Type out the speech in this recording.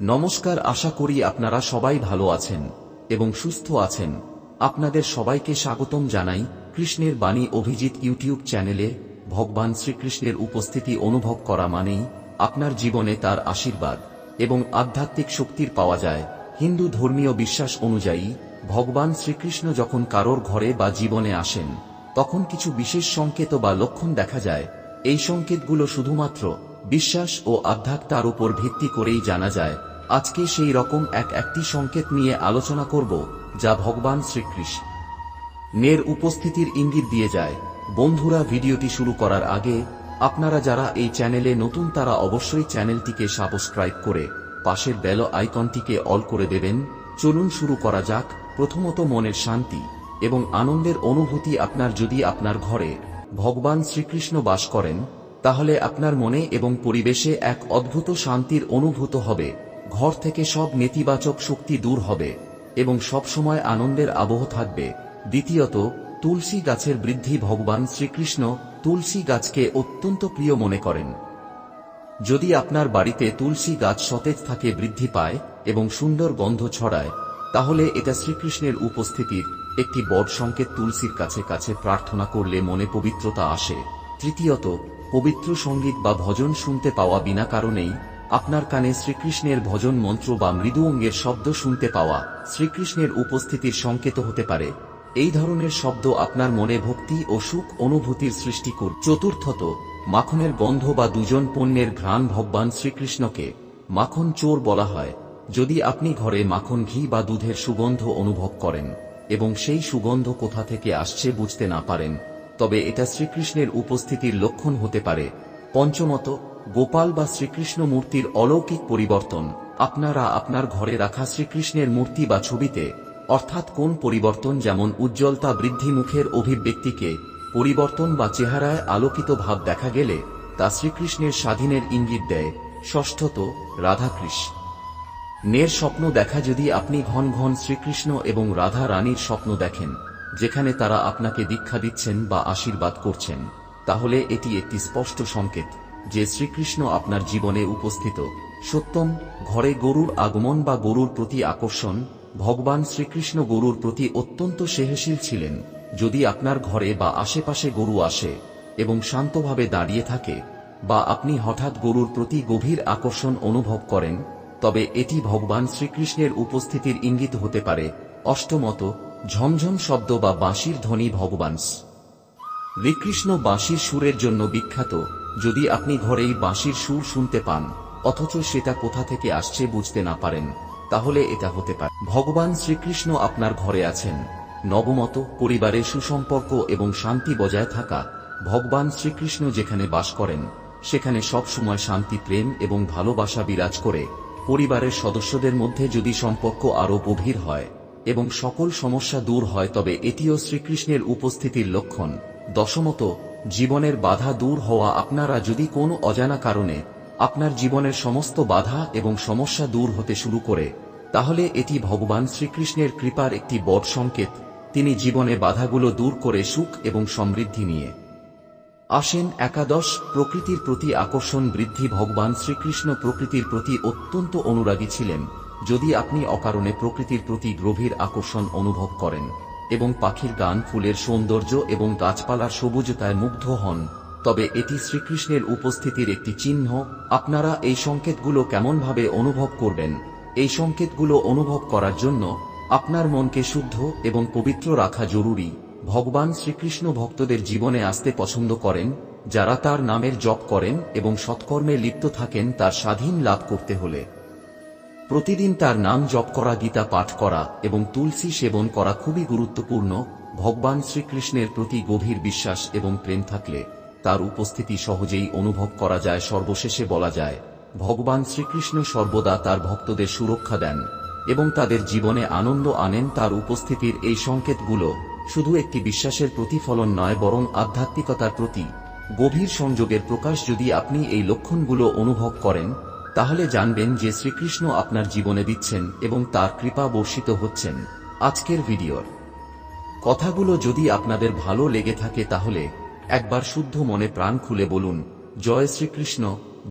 নমস্কার, আশা করি আপনারা সবাই ভালো আছেন এবং সুস্থ আছেন। আপনাদের সবাইকে স্বাগতম জানাই কৃষ্ণের বাণী অভিজিৎ ইউটিউব চ্যানেলে। ভগবান শ্রীকৃষ্ণের উপস্থিতি অনুভব করা মানেই আপনার জীবনে তার আশীর্বাদ এবং আধ্যাত্মিক শক্তির পাওয়া যায়। হিন্দু ধর্মীয় বিশ্বাস অনুযায়ী, ভগবান শ্রীকৃষ্ণ যখন কারোর ঘরে বা জীবনে আসেন, তখন কিছু বিশেষ সংকেত বা লক্ষণ দেখা যায়। এই সংকেতগুলো শুধুমাত্র বিশ্বাস ও আধ্যাত্মার উপর ভিত্তি করেই জানা যায়। আজকে সেই রকম এক একটি সংকেত নিয়ে আলোচনা করব, যা ভগবান শ্রীকৃষ্ণ। নের উপস্থিতির ইঙ্গিত দিয়ে যায়, বন্ধুরা ভিডিওটি শুরু করার আগে, আপনারা যারা এই চ্যানেলে নতুন তারা অবশ্যই চ্যানেলটিকে সাবস্ক্রাইব করে পাশের বেল আইকনটিকে অল করে দেবেন। চলুন শুরু করা যাক, প্রথমত মনের শান্তি এবং আনন্দের অনুভূতি আপনার যদি আপনার ঘরে ভগবান শ্রীকৃষ্ণ বাস করেন, তাহলে আপনার মনে এবং পরিবেশে এক অদ্ভুত শান্তির অনুভূত হবে। ঘর থেকে সব নেতিবাচক শক্তি দূর হবে এবং সবসময় আনন্দের আবহ থাকবে। দ্বিতীয়ত, তুলসী গাছের বৃদ্ধি ভগবান শ্রীকৃষ্ণ তুলসী গাছকে অত্যন্ত প্রিয় মনে করেন। যদি আপনার বাড়িতে তুলসী গাছ সতেজ থাকে, বৃদ্ধি পায় এবং সুন্দর গন্ধ ছড়ায়, তাহলে এটা শ্রীকৃষ্ণের উপস্থিতির একটি বড় সংকেত তুলসীর কাছে কাছে প্রার্থনা করলে মনে পবিত্রতা আসে। তৃতীয়ত, পবিত্র সংগীত বা ভজন শুনতে পাওয়া বিনা কারণেই আপনার কানে শ্রীকৃষ্ণের ভজন মন্ত্র বা মৃদু অঙ্গের শব্দ শুনতে পাওয়া শ্রীকৃষ্ণের উপস্থিতির সংকেত হতে পারে। এই ধরনের শব্দ আপনার মনে ভক্তি ও সুখ অনুভূতির সৃষ্টি কর। চতুর্থত, মাখনের গন্ধ বা দুজন পণ্যের ঘ্রাণ ভগবান শ্রীকৃষ্ণকে, মাখন চোর বলা হয়, যদি আপনি ঘরে মাখন ঘি বা দুধের সুগন্ধ অনুভব করেন, এবং সেই সুগন্ধ কোথা থেকে আসছে বুঝতে না পারেন, তবে এটা শ্রীকৃষ্ণের উপস্থিতির লক্ষণ হতে পারে। পঞ্চমত গোপাল বা শ্রীকৃষ্ণ মূর্তির অলৌকিক পরিবর্তন। আপনারা আপনার ঘরে রাখা শ্রীকৃষ্ণের মূর্তি বা ছবিতে, অর্থাৎ কোন পরিবর্তন যেমন উজ্জ্বলতা বৃদ্ধি মুখের অভিব্যক্তিকে, পরিবর্তন বা চেহারায় আলোকিত ভাব দেখা গেলে, তা শ্রীকৃষ্ণের স্বাধীনের ইঙ্গিত দেয়। ষষ্ঠত, রাধাকৃষ্ণ। নের স্বপ্ন দেখা যদি আপনি ঘন ঘন শ্রীকৃষ্ণ এবং রাধা রানীর স্বপ্ন দেখেন, যেখানে তারা আপনাকে দীক্ষা দিচ্ছেন বা আশীর্বাদ করছেন, তাহলে এটি একটি স্পষ্ট সংকেত। যে শ্রীকৃষ্ণ আপনার জীবনে উপস্থিত, সত্যম ঘরে গরুর আগমন বা গরুর প্রতি আকর্ষণ, ভগবান শ্রীকৃষ্ণ গরুর প্রতি অত্যন্ত সেহশীল ছিলেন, যদি আপনার ঘরে বা আশেপাশে গরু আসে এবং শান্তভাবে দাঁড়িয়ে থাকে, বা আপনি হঠাৎ গরুর প্রতি গভীর আকর্ষণ অনুভব করেন, তবে এটি ভগবান শ্রীকৃষ্ণের উপস্থিতির ইঙ্গিত হতে পারে, অষ্টমত, ঝমঝম শব্দ বা বাঁশির ধ্বনি ভগবান শ্রীকৃষ্ণ বাঁশির সুরের জন্য বিখ্যাত যদি আপনি ঘরেই বাঁশির সুর শুনতে পান, অথচ সেটা কোথা থেকে আসছে বুঝতে না পারেন, তাহলে এটা হতে পারে। ভগবান শ্রীকৃষ্ণ আপনার ঘরে আছেন। নবমত, পরিবারে সুসম্পর্ক এবং শান্তি বজায় থাকা। ভগবান শ্রীকৃষ্ণ যেখানে বাস করেন, সেখানে সব সময় শান্তি, প্রেম এবং ভালোবাসা বিরাজ করে। পরিবারের সদস্যদের মধ্যে যদি সম্পর্ক আরও গভীর হয় এবং সকল সমস্যা দূর হয়, তবে এটিও শ্রীকৃষ্ণের উপস্থিতির লক্ষণ। দশমত জীবনের বাধা দূর হওয়া আপনারা যদি কোনো অজানা কারণে আপনার জীবনের সমস্ত বাধা এবং সমস্যা দূর হতে শুরু করে, তাহলে এটি ভগবান শ্রীকৃষ্ণের কৃপার একটি বড় সংকেত। তিনি জীবনে বাধাগুলো দূর করে সুখ এবং সমৃদ্ধি নিয়ে আসেন। একাদশ, প্রকৃতির প্রতি আকর্ষণ বৃদ্ধি। ভগবান শ্রীকৃষ্ণ প্রকৃতির প্রতি অত্যন্ত অনুরাগী ছিলেন। যদি আপনি অকারণে প্রকৃতির প্রতি গভীর আকর্ষণ অনুভব করেন এবং পাখির গান, ফুলের সৌন্দর্য এবং গাছপালার সবুজতায় মুগ্ধ হন। তবে এটি শ্রীকৃষ্ণের উপস্থিতির একটি চিহ্ন। আপনারা এই সংকেতগুলো কেমনভাবে অনুভব করবেন? এই সংকেতগুলো অনুভব করার জন্য আপনার মনকে শুদ্ধ এবং পবিত্র রাখা জরুরি। ভগবান শ্রীকৃষ্ণ ভক্তদের জীবনে আসতে পছন্দ করেন, যারা তার নামের জপ করেন এবং সৎকর্মে লিপ্ত থাকেন তার স্বাধীন লাভ করতে হলে। প্রতিদিন তার নাম জপ করা, গীতা পাঠ করা এবং তুলসী সেবন করা খুবই গুরুত্বপূর্ণ। ভগবান শ্রীকৃষ্ণের প্রতি গভীর বিশ্বাস এবং প্রেম থাকলে তার উপস্থিতি সহজেই অনুভব করা যায়, সর্বশেষে বলা যায়, ভগবান শ্রীকৃষ্ণ সর্বদা তার ভক্তদের সুরক্ষা দেন এবং তাদের জীবনে আনন্দ আনেন। তার উপস্থিতির এই সংকেতগুলো শুধু একটি বিশ্বাসের প্রতিফলন নয়, বরং আধ্যাত্মিকতার প্রতি গভীর সংযোগের প্রকাশ। যদি আপনি এই লক্ষণগুলো অনুভব করেন তাহলে জানবেন যে শ্রীকৃষ্ণ আপনার জীবনে দিচ্ছেন এবং তার কৃপা বর্ষিত হচ্ছেন। আজকের ভিডিওর কথাগুলো যদি আপনাদের ভালো লেগে থাকে তাহলে একবার শুদ্ধ মনে প্রাণ খুলে বলুন, জয় শ্রীকৃষ্ণ।